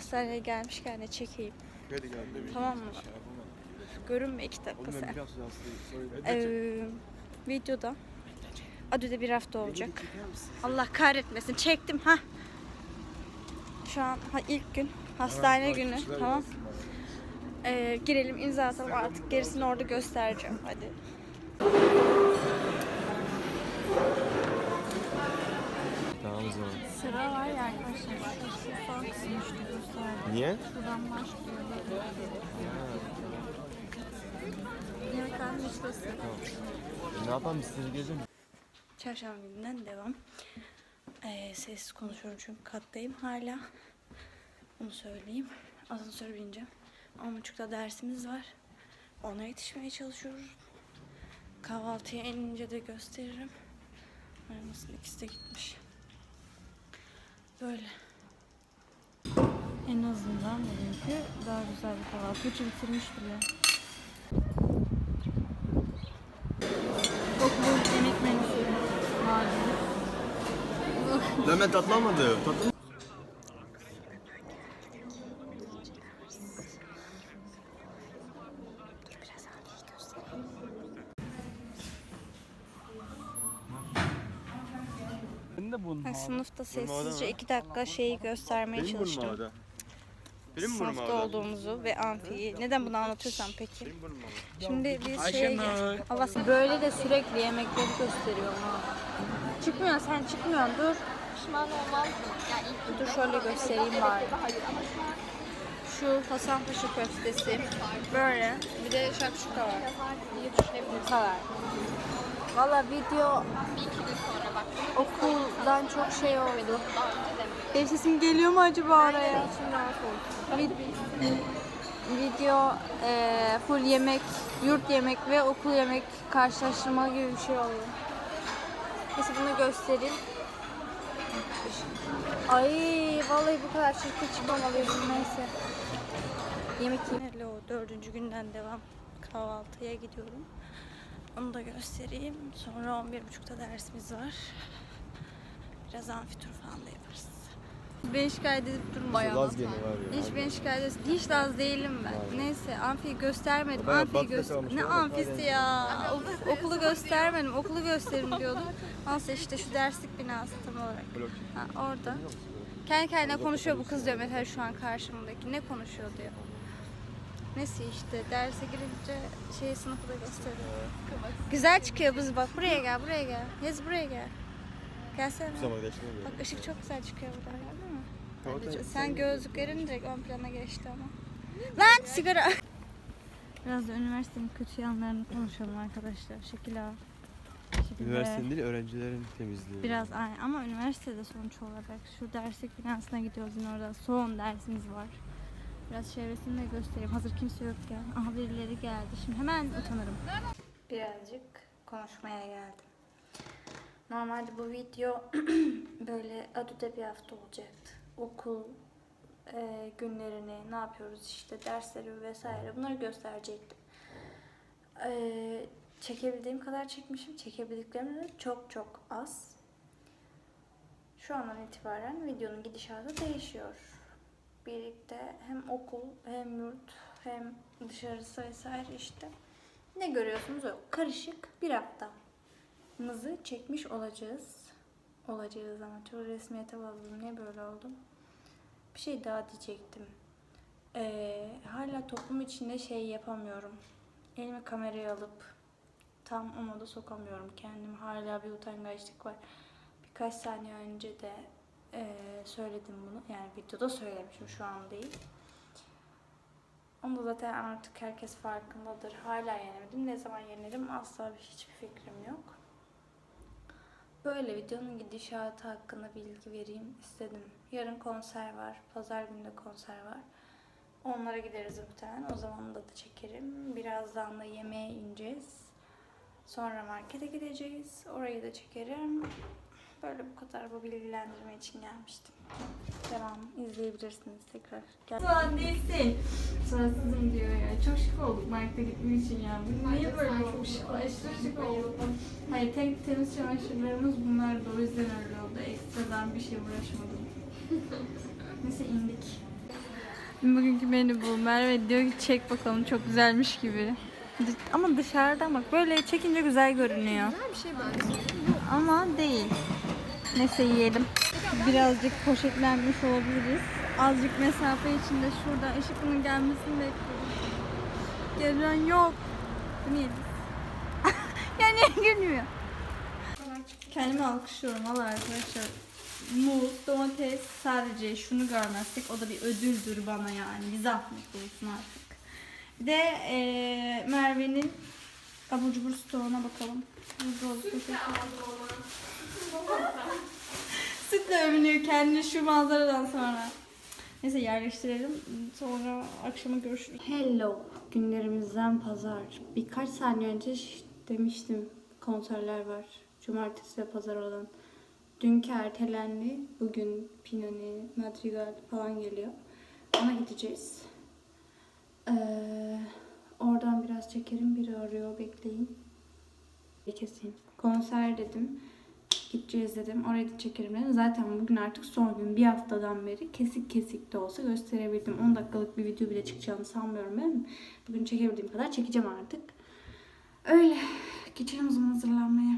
Buraya gelmişken de çekeyim. Hadi gel bir Tamam mı? şey. Görünme iki dakika sen. Ee, videoda Adü'de bir hafta olacak. Allah kahretmesin. Çektim ha. Şu an ha, ilk gün. Hastane günü. Tamam. Ee, girelim imza atalım artık. Gerisini orada göstereceğim. Hadi. O zaman. Sıra var ya arkadaşlar. Son kısmı işte gösterdim. Niye? Şuradan başlıyor. Listesi. Ne yapalım biz seni gezelim. Çarşamba gününden devam. Ee, sessiz konuşuyorum çünkü kattayım hala. Onu söyleyeyim. Asansöre bineceğim. 10.30'da dersimiz var. Ona yetişmeye çalışıyoruz. Kahvaltıya inince de gösteririm. Aramızın ikisi de gitmiş. Böyle. En azından bugünkü daha güzel bir kahvaltı. Üçü bitirmiş bile. Okulun yemek menüsü malum. Lan ben tatlı almadım. Tatlı Biraz Ali'yi göstereyim. Ben de bunun Ben sınıfta sessizce iki dakika şeyi göstermeye Benim burnum çalıştım. Benim burnum Sınıfta olduğumuzu ve amfiyi. Neden bunu anlatıyorsam peki? Benim burnum orada. Şimdi biz şeye Ayşenur. gel. Allah böyle de sürekli yemekleri gösteriyor ha. Çıkmıyor sen çıkmıyorsun dur. Pişman olmaz mı? Yani ilk Dur şöyle göstereyim bari. Şu Hasanpaşa köftesi. Böyle. Bir de şakşuka var. Bu kadar. Valla video Bir iki gün sonra bak. okuldan çok şey oldu. Daha önce de Benim sesim geliyor mu acaba oraya? Vid- video eee, full yemek, yurt yemek ve okul yemek karşılaştırma gibi bir şey oldu. Neyse bunu göstereyim. Ay vallahi bu kadar çirkin çıkmamalıydım neyse. Yemek yiyeyim. Hello, dördüncü günden devam. Kahvaltıya gidiyorum. Onu da göstereyim. Sonra 11.30'da dersimiz var. Biraz amfitur falan da yaparız. Beni şikayet edip durma ya. Laz gene var ya. Hiç beni şikayet etsin. Hiç Laz değilim ben. Neyse amfiyi göstermedim. Ben Amfiyi göster. Ne amfisi ya? Of, okulu göstermedim. Okulu gösterim diyordum. Neyse işte şu derslik binası tam olarak. Ha, orada. Kendi kendine konuşuyor bu kız diyor mesela şu an karşımdaki. Ne konuşuyor diyor. Neyse işte derse girince şey sınıfı da gösteriyor. Güzel çıkıyor kız bak buraya gel buraya gel. Yaz buraya gel. Gelsene. Bu zaman geçti mi? Bak ışık çok güzel çıkıyor burada gördün mü? Tamam. çok- Sen gözlüklerin direkt ön plana geçti ama. Lan sigara. Biraz da üniversitenin kötü yanlarını konuşalım arkadaşlar. Şekil ağa. Şekilde- Üniversitenin değil öğrencilerin temizliği. Biraz aynı ama üniversitede sonuç olarak şu derslik binasına gidiyoruz yine orada son dersimiz var. Biraz çevresini de göstereyim. Hazır kimse yokken. Aha birileri geldi. Şimdi hemen utanırım. Birazcık konuşmaya geldim. Normalde bu video böyle Adü'de bir hafta olacaktı. Okul e, günlerini, ne yapıyoruz işte dersleri vesaire bunları gösterecektim. E, çekebildiğim kadar çekmişim. Çekebildiklerim de çok çok az. Şu andan itibaren videonun gidişatı değişiyor. Birlikte hem okul hem yurt hem dışarısı vesaire işte. Ne görüyorsunuz o karışık bir haftamızı çekmiş olacağız. Olacağız ama çok resmiyete bağladım. Niye böyle oldum? Bir şey daha diyecektim. Ee, hala toplum içinde şey yapamıyorum. Elime kamerayı alıp tam o moda sokamıyorum kendim. Hala bir utangaçlık var. Birkaç saniye önce de eee, söyledim bunu. Yani videoda söylemişim şu an değil. Onu da zaten artık herkes farkındadır. Hala yenemedim. Ne zaman yenerim asla bir hiçbir fikrim yok. Böyle videonun gidişatı hakkında bilgi vereyim istedim. Yarın konser var. Pazar günü de konser var. Onlara gideriz muhtemelen. O zaman da, da çekerim. Birazdan da yemeğe ineceğiz. Sonra markete gideceğiz. Orayı da çekerim. Böyle bu kadar bu bilgilendirme için gelmiştim. Devam izleyebilirsiniz tekrar. Gel. Soğan değilsin. Sonrasızım diyor ya. Çok şık olduk markete gitmek için ya. Niye böyle çok şık? Aşırı şık olduk. Hayır tek temiz çamaşırlarımız bunlardı. O yüzden öyle oldu. Ekstradan bir şey uğraşmadım. Neyse indik. Bugünkü menü bu. Merve diyor ki çek bakalım çok güzelmiş gibi. Ama dışarıdan bak böyle çekince güzel görünüyor. Güzel bir şey benziyor. Ama değil. Neyse yiyelim. Birazcık poşetlenmiş olabiliriz. Azıcık mesafe içinde şurada ışıkının gelmesini bekliyoruz. Gelen yok. Bu niye biz? ya niye gülmüyor? Kendimi alkışlıyorum valla arkadaşlar. Muz, domates sadece şunu görmezsek o da bir ödüldür bana yani. Bir zahmet olsun artık. Bir de eee Merve'nin abur cubur stoğuna bakalım. Buzdolabı poşeti. Sütle övünüyor kendini şu manzaradan sonra. Neyse yerleştirelim. Sonra akşama görüşürüz. Hello. Günlerimizden pazar. Birkaç saniye önce demiştim konserler var. Cumartesi ve pazar olan. Dünkü ertelendi. Bugün Pinoni, Madrigal falan geliyor. Ona gideceğiz. Ee, oradan biraz çekerim. Biri arıyor. Bekleyin. Bir keseyim. Konser dedim. Gideceğiz dedim. Oraya da çekerim dedim. Zaten bugün artık son gün. Bir haftadan beri kesik kesik de olsa gösterebildim. 10 dakikalık bir video bile çıkacağını sanmıyorum ben. Bugün çekebildiğim kadar çekeceğim artık. Öyle. Geçelim o zaman hazırlanmaya.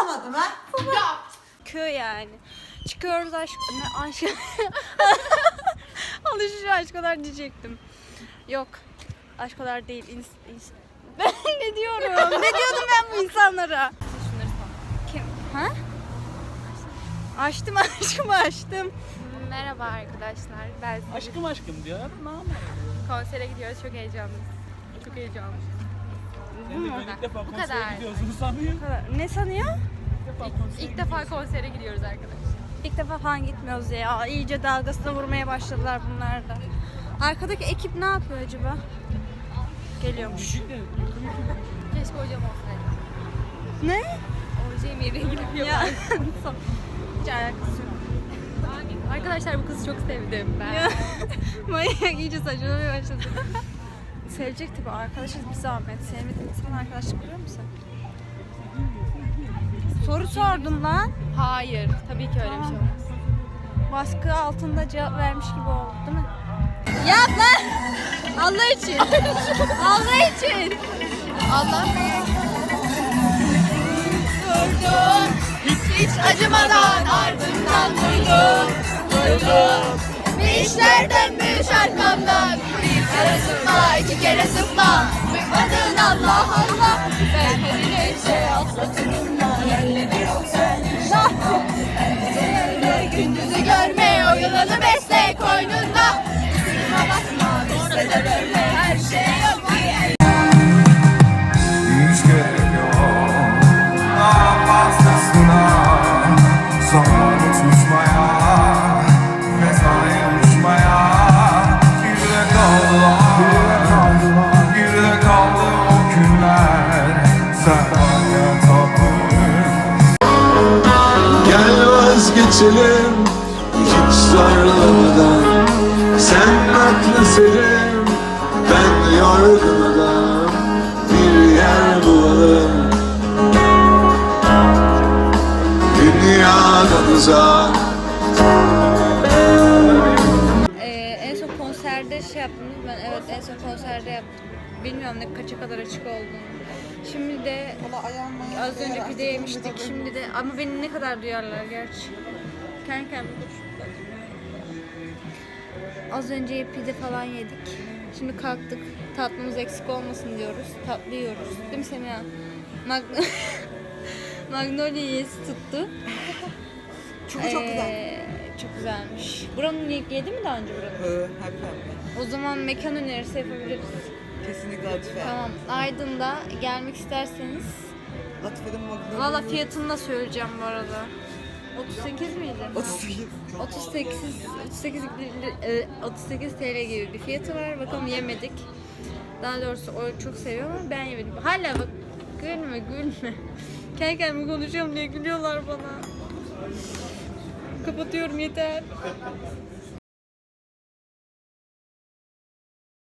Güzel olmadı mı? Köy yani. Çıkıyoruz aşk... Ne aşk... Alışveriş aşkolar diyecektim. Yok. Aşkolar değil. İns, ins... Ben ne diyorum? ne diyordum ben bu insanlara? Kim? Ha? Açtım aşkım açtım. Merhaba arkadaşlar. Ben Aşkım aşkım diyor. Ne yapayım? konsere gidiyoruz. Çok heyecanlıyız. Çok heyecanlıyız. İlk defa Bu konsere kadar. gidiyorsun sanıyor. Ne sanıyor? İlk defa konsere İlk defa konsere gidiyoruz arkadaşlar. İlk defa falan gitmiyoruz ya. İyice dalgasına vurmaya başladılar bunlar da. Arkadaki ekip ne yapıyor acaba? Geliyormuş. Keşke hocam olsaydı. Ne? Hocam yere gidiyor. Ya son- hiç alakası yok. Arkadaşlar bu kızı çok sevdim ben. Ya, Manyak iyice saçmalamaya başladı. Sevecek tabii arkadaşız bir zahmet. Sevmediğin insan arkadaşlık kuruyor musun? Soru sordum lan. Hayır. Tabii ki öyle bir şey olmaz. Baskı altında cevap vermiş gibi oldu değil mi? Yap lan! Allah için! Allah için! Allah Durdum Hiç acımadan ardından duydum Duydum Bir işler dönmüş arkamdan kere zıpla iki kere zıpla Bıkmadın Allah Allah. Ben her neyse atlatırım da Yerleri yok sen Gündüzü görme o yılanı besle koynunda. Üstüme bakma bizde de böyle her şey yok vazgeçelim hiç sarılmadan Sen aklı selim ben yorgun adam Bir yer bulalım Dünyadan uzak Ee, en son konserde şey yaptınız ben evet en son konserde yaptım. Bilmiyorum ne kaça kadar açık olduğunu. Şimdi de az önce pide yemiştik şimdi de ama beni ne kadar duyarlar gerçi. Kendime dur. Az önce pide falan yedik. Şimdi kalktık. Tatlımız eksik olmasın diyoruz. Tatlı yiyoruz. Değil mi Semiha? Mag- Magnolia yiyesi tuttu. Çok çok güzel. Ee, çok güzelmiş. Buranın yedi mi daha önce buranın? Ee, hep. O zaman mekan önerisi yapabiliriz. Kesinlikle Latife. Tamam. Aydın'da gelmek isterseniz. Latife'den Magna. Valla fiyatını da söyleyeceğim bu arada. 38 miydi? 38. 38 38 li- e, 38 TL gibi bir fiyatı var. Bakalım yemedik. Daha doğrusu o çok seviyor ama ben yemedim. Hala bak gülme gülme. Kendi kendime konuşuyorum diye gülüyorlar bana. Kapatıyorum yeter.